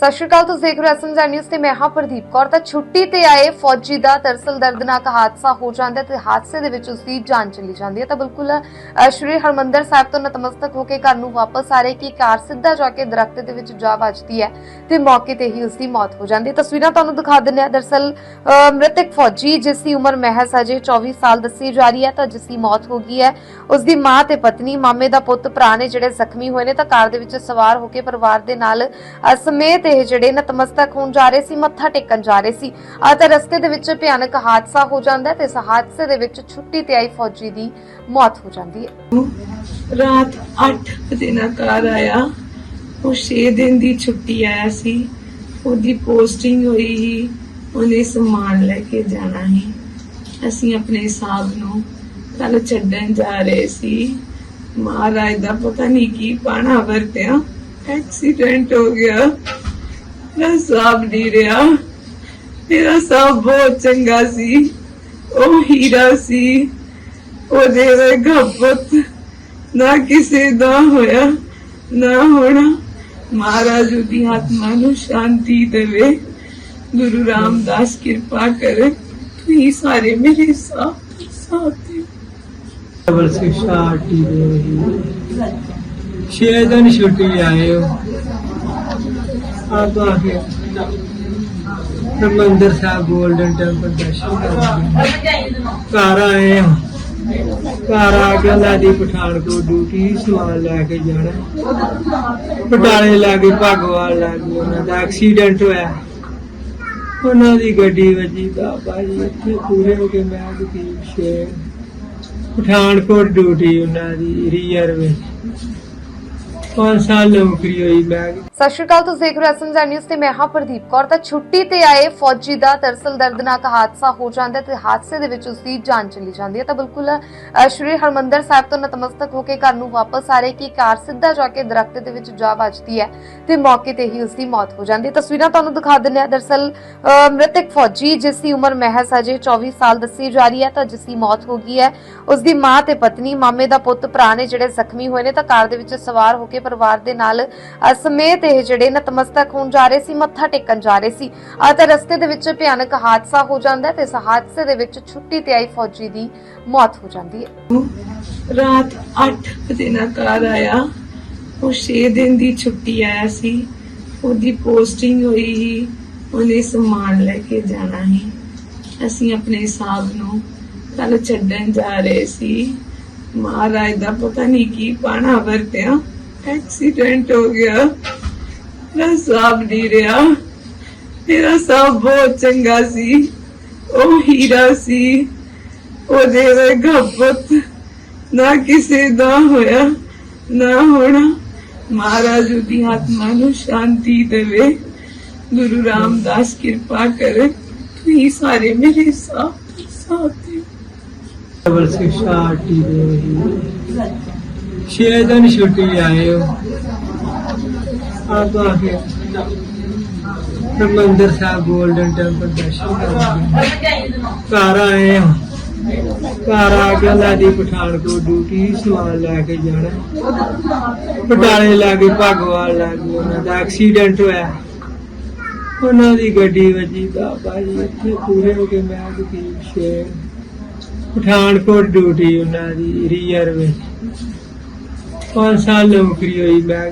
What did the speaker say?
ਸਤਿ ਸ਼੍ਰੀ ਅਕਾਲ, ਤੁਸੀਂ ਦੇਖ ਰਹੇ ਹੋ ਐਸਐਮਜੀ ਨਿਊਜ਼ ਤੇ ਮੈਂ ਹਾਂ ਪ੍ਰਦੀਪ ਕੌਰ। ਤਾਂ ਛੁੱਟੀ ਤੇ ਆਏ ਫੌਜੀ ਦਾ ਦਰਸਲ ਦਰਦਨਾਕ ਹਾਦਸਾ ਹੋ ਜਾਂਦਾ ਤੇ ਹਾਦਸੇ ਦੇ ਵਿੱਚ ਉਸ ਦੀ ਜਾਨ ਚਲੀ ਜਾਂਦੀ ਹੈ। ਤਾਂ ਬਿਲਕੁਲ ਸ਼੍ਰੀ ਹਰਮੰਦਰ ਸਾਹਿਬ ਤੋਂ ਨਤਮਸਤਕ ਹੋ ਕੇ ਘਰ ਨੂੰ ਵਾਪਸ ਆ ਰਹੀ ਕਿ ਕਾਰ ਸਿੱਧਾ ਜਾ ਕੇ ਦਰਖਤ ਦੇ ਵਿੱਚ ਜਾ ਵੱਜਦੀ ਹੈ ਤੇ ਮੌਕੇ ਤੇ ਹੀ ਉਸ ਦੀ ਮੌਤ ਹੋ ਜਾਂਦੀ ਹੈ। ਤਸਵੀਰਾਂ ਤੁਹਾਨੂੰ ਦਿਖਾ ਦਿੰਦੇ ਹਾਂ। ਦਰਸਲ ਮ੍ਰਿਤਕ ਫੌਜੀ ਜਿਸ ਦੀ ਉਮਰ ਮਹਿਜ਼ ਅਜੇ 24 ਸਾਲ ਦੱਸੀ ਜਾ ਰਹੀ ਹੈ, ਤਾਂ ਜਿਸ ਦੀ ਮੌਤ ਹੋ ਗਈ ਹੈ ਉਸ ਦੀ ਮਾਂ ਤੇ ਪਤਨੀ, ਮਾਮੇ ਦਾ ਪੁੱਤ, ਭਰਾ ਨੇ ਜਿਹੜੇ ਜ਼ਖਮੀ ਹੋਏ ਨੇ, ਤਾਂ ਕਾਰ ਦੇ ਵਿੱਚ ਸਵਾਰ ਹੋ ਕੇ ਪਰਿਵਾਰ ਦੇ ਨਾਲ ਸਮੇਤ ਸਮੇਤ ਇਹ ਜਿਹੜੇ ਨਤਮਸਤਕ ਹੋਣ ਜਾ ਰਹੇ ਸੀ, ਮੱਥਾ ਟੇਕਣ ਜਾ ਰਹੇ ਸੀ। ਆ ਰਸਤੇ ਦੇ ਵਿੱਚ ਭਿਆਨਕ ਹਾਦਸਾ ਹੋ ਜਾਂਦਾ ਹੈ ਤੇ ਇਸ ਹਾਦਸੇ ਦੇ ਵਿੱਚ ਛੁੱਟੀ ਤੇ ਆਈ ਫੌਜੀ ਦੀ ਮੌਤ ਹੋ ਜਾਂਦੀ ਹੈ। ਰਾਤ 8 ਵਜੇ ਨਾ ਘਰ ਆਇਆ। ਉਹ 6 ਦਿਨ ਦੀ ਛੁੱਟੀ ਆਇਆ ਸੀ। ਉਹਦੀ ਪੋਸਟਿੰਗ ਹੋਈ ਸੀ। ਉਹਨੇ ਸਮਾਨ ਲੈ ਕੇ ਜਾਣਾ ਸੀ। ਅਸੀਂ ਆਪਣੇ ਸਾਹਿਬ ਨੂੰ ਕੱਲ ਛੱਡਣ ਜਾ ਰਹੇ ਸੀ। ਮਹਾਰਾਜ ਦਾ ਪਤਾ ਨਹੀਂ ਕੀ ਪਾਣਾ ਵਰਤਿਆ। ਐਕਸੀਡੈਂਟ ਹੋ ਗਿਆ। ਮੇਰਾ ਸਾਹਬ ਨਹੀਂ ਰਿਹਾ। ਮੇਰਾ ਸਾਹਬ ਬਹੁਤ ਚੰਗਾ ਸੀ। ਉਹ ਹੀਰਾ ਸੀ। ਉਹਦੇ ਵਰਗਾ ਨਾ ਕਿਸੇ ਦਾ ਹੋਇਆ, ਨਾ ਹੋਣਾ। ਮਹਾਰਾਜ ਦੀ ਆਤਮਾ ਨੂੰ ਸ਼ਾਂਤੀ ਦੇਵੇ। ਗੁਰੂ ਰਾਮਦਾਸ ਕਿਰਪਾ ਕਰੇ। ਤੁਸੀਂ ਸਾਰੇ ਮੇਰੇ ਸਾਥ ਸਾਥ ਦਿਓ। ਡਬਲ ਸਿਕਸ ਛੇ ਦਿਨ ਛੁੱਟੀ ਆਏ ਹੋ। ਆਪ ਆ ਕੇ ਹਰਿਮੰਦਰ ਸਾਹਿਬ, ਗੋਲਡਨ ਟੈਂਪਲ ਦਰਸ਼ਨ ਕਰਕੇ ਘਰ ਆਏ ਹਾਂ। ਘਰ ਆ ਕੇ ਉਹਨਾਂ ਦੀ ਪਠਾਨਕੋਟ ਡਿਊਟੀ ਸਮਾਨ ਲੈ ਕੇ ਜਾਣਾ। ਬਟਾਲੇ ਲਾਗੇ ਭਗਵਾਨ ਲਾਗੇ ਉਹਨਾਂ ਦਾ ਐਕਸੀਡੈਂਟ ਹੋਇਆ। ਉਹਨਾਂ ਦੀ ਗੱਡੀ ਵੱਜੀ, ਬਾਬਾ ਜੀ, ਇੱਥੇ ਪੂਰੇ ਹੋ ਕੇ ਮੈਂ ਦੀ ਸ਼ੇਰ ਪਠਾਨਕੋਟ ਡਿਊਟੀ ਉਹਨਾਂ ਦੀ ਰੀਅਰ ਵਿੱਚ। ਪੰਜ ਸਾਲ ਨੌਕਰੀ ਹੋਈ ਮੈਂ। ਸਤਿ ਸ਼੍ਰੀ ਅਕਾਲ ਤੁਸੀਂ ਦੇਖ ਰਹੇ ਹੋ ਐਸਐਮਜੀ ਨਿਊਜ਼ ਤੇ ਮੈਂ ਹਾਂ ਪ੍ਰਦੀਪ ਕੌਰ। ਤਾਂ ਛੁੱਟੀ ਤੇ ਆਏ ਫੌਜੀ ਦਾ ਦਰਸਲ ਦਰਦਨਾਕ ਹਾਦਸਾ ਹੋ ਜਾਂਦਾ ਤੇ ਹਾਦਸੇ ਦੇ ਵਿੱਚ ਉਸ ਦੀ ਜਾਨ ਚਲੀ ਜਾਂਦੀ ਹੈ। ਤਾਂ ਬਿਲਕੁਲ ਅ, ਸ਼੍ਰੀ ਹਰਮੰਦਰ ਸਾਹਿਬ ਤੋਂ ਨਤਮਸਤਕ ਹੋ ਕੇ ਘਰ ਨੂੰ ਵਾਪਸ ਆ ਰਹੀ ਕਿ ਕਾਰ ਸਿੱਧਾ ਜਾ ਕੇ ਦਰਖਤ ਦੇ ਵਿੱਚ ਜਾ ਵੱਜਦੀ ਹੈ ਤੇ ਮੌਕੇ ਤੇ ਹੀ ਉਸ ਦੀ ਮੌਤ ਹੋ ਜਾਂਦੀ ਹੈ। ਤਸਵੀਰਾਂ ਤੁਹਾਨੂੰ ਦਿਖਾ ਦਿੰਦੇ ਹਾਂ। ਦਰਸਲ ਅ, ਮ੍ਰਿਤਕ ਫੌਜੀ ਜਿਸ ਦੀ ਉਮਰ ਮਹਿਜ਼ ਅਜੇ 24 ਸਾਲ ਦੱਸੀ ਜਾ ਰਹੀ ਹੈ ਤਾਂ ਜਿਸ ਦੀ ਮੌਤ ਹੋ ਗਈ ਹੈ ਉਸ ਦੀ ਮਾਂ ਤੇ ਪਤਨੀ ਮਾਮੇ ਦਾ ਪੁੱਤ ਭਰਾ ਨੇ ਜਿਹੜੇ ਜ਼ਖਮੀ ਹੋਏ ਨੇ ਤਾਂ ਕਾਰ ਦੇ ਵਿੱਚ ਸਵਾਰ ਹੋ ਕੇ ਪਰਿਵਾਰ ਦੇ ਨਾਲ ਸਮੇਤ ਇਹ ਜਿਹੜੇ ਨਤਮਸਤਕ ਹੋਣ ਜਾ ਰਹੇ ਸੀ, ਮੱਥਾ ਟੇਕਣ ਜਾ ਰਹੇ ਸੀ। ਆ ਰਸਤੇ ਦੇ ਵਿੱਚ ਭਿਆਨਕ ਹਾਦਸਾ ਹੋ ਜਾਂਦਾ ਹੈ ਤੇ ਇਸ ਹਾਦਸੇ ਦੇ ਵਿੱਚ ਛੁੱਟੀ ਤੇ ਆਈ ਫੌਜੀ ਦੀ ਮੌਤ ਹੋ ਜਾਂਦੀ ਹੈ। ਰਾਤ 8 ਵਜੇ ਨਾ ਘਰ ਆਇਆ। ਉਹ 6 ਦਿਨ ਦੀ ਛੁੱਟੀ ਆਇਆ ਸੀ। ਉਹਦੀ ਪੋਸਟਿੰਗ ਹੋਈ ਸੀ। ਉਹਨੇ ਸਮਾਨ ਲੈ ਕੇ ਜਾਣਾ ਸੀ। ਅਸੀਂ ਆਪਣੇ ਸਾਹਿਬ ਨੂੰ ਕੱਲ ਛੱਡਣ ਜਾ ਰਹੇ ਸੀ। ਮਹਾਰਾਜ ਦਾ ਪਤਾ ਨਹੀਂ ਕੀ ਪਾਣਾ ਵਰਤਿਆ। ਐਕਸੀਡੈਂਟ ਹੋ ਗਿਆ। ਮੇਰਾ ਸਾਹਬ ਨਹੀਂ ਰਿਹਾ। ਮੇਰਾ ਸਾਹਬ ਬਹੁਤ ਚੰਗਾ ਸੀ। ਉਹ ਹੀਰਾ ਸੀ। ਉਹਦੇ ਵਰਗਾ ਪੁੱਤ ਨਾ ਕਿਸੇ ਦਾ ਹੋਇਆ, ਨਾ ਹੋਣਾ ਮਹਾਰਾਜ ਦੀ ਆਤਮਾ ਨੂੰ ਸ਼ਾਂਤੀ ਦੇਵੇ। ਗੁਰੂ ਰਾਮਦਾਸ ਕਿਰਪਾ ਕਰੇ। ਤੁਸੀਂ ਸਾਰੇ ਮੇਰੇ ਸਾਥ ਸਾਥ ਦਿਓ। ਡਬਲ ਸਿਕਸ ਦੇ ਛੇ ਦਿਨ ਛੁੱਟੀ ਆਏ ਹੋ। ਆਪ ਆ ਕੇ ਹਰਿਮੰਦਰ ਸਾਹਿਬ ਗੋਲਡਨ ਟੈਂਪਲ ਦਰਸ਼ਨ ਕਰਕੇ ਘਰ ਆਏ ਹਾਂ। ਘਰ ਆ ਕੇ ਉਹਨਾਂ ਦੀ ਪਠਾਨਕੋਟ ਡਿਊਟੀ ਸਮਾਨ ਲੈ ਕੇ ਜਾਣਾ। ਬਟਾਲੇ ਲਾਗੇ ਭਗਵਾਨ ਲਾਗੇ ਉਹਨਾਂ ਦਾ ਐਕਸੀਡੈਂਟ ਹੋਇਆ। ਉਹਨਾਂ ਦੀ ਗੱਡੀ ਵੱਜੀ, ਬਾਬਾ ਜੀ, ਇੱਥੇ ਪੂਰੇ ਹੋ ਕੇ ਮੈਂ ਦੀ ਸ਼ੇਰ ਪਠਾਨਕੋਟ ਡਿਊਟੀ ਉਹਨਾਂ ਦੀ ਰੀਅਰ ਵਿੱਚ। ਪੰਜ ਸਾਲ ਨੌਕਰੀ ਹੋਈ ਮੈਂ